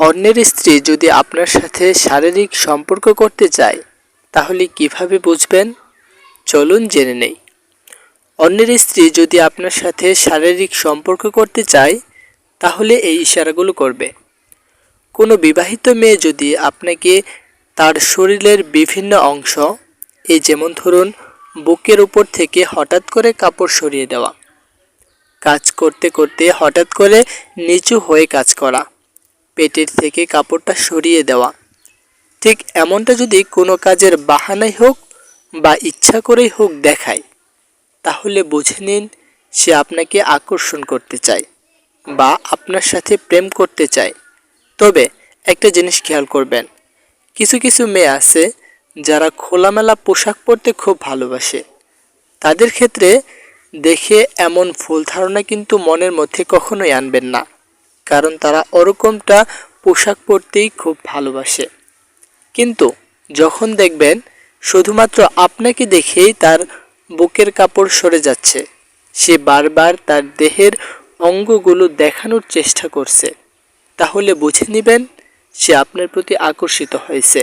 অন্যের স্ত্রী যদি আপনার সাথে শারীরিক সম্পর্ক করতে চায়, তাহলে কীভাবে বুঝবেন? চলুন জেনে নেই। অন্যের স্ত্রী যদি আপনার সাথে শারীরিক সম্পর্ক করতে চায়, তাহলে এই ইশারাগুলো করবে। কোনো বিবাহিত মেয়ে যদি আপনাকে তার শরীরের বিভিন্ন অংশ, এই যেমন ধরুন, বুকের উপর থেকে হঠাৎ করে কাপড় সরিয়ে দেওয়া, কাজ করতে করতে হঠাৎ করে নিচু হয়ে কাজ করা পেটের থেকে কাপড়টা সরিয়ে দেওয়া। ঠিক এমনটা যদি কোনো কাজের বাহানাই হোক বা ইচ্ছা করেই হোক দেখায়, তাহলে বুঝে নিন সে আপনাকে আকর্ষণ করতে চায় বা আপনার সাথে প্রেম করতে চায়। তবে একটা জিনিস খেয়াল করবেন, কিছু কিছু মেয়ে আছে যারা খোলামেলা পোশাক পরতে খুব ভালোবাসে। তাদের ক্ষেত্রে দেখে এমন ভুল ধারণা কিন্তু মনের মধ্যে কখনোই আনবেন না। কারণ তারা ওরকমটা পোশাক পরতেই খুব ভালোবাসে। কিন্তু যখন দেখবেন শুধুমাত্র আপনাকে দেখেই তার বুকের কাপড় সরে যাচ্ছে, সে বারবার তার দেহের অঙ্গগুলো দেখানোর চেষ্টা করছে, তাহলে বুঝে নেবেন সে আপনার প্রতি আকর্ষিত হয়েছে।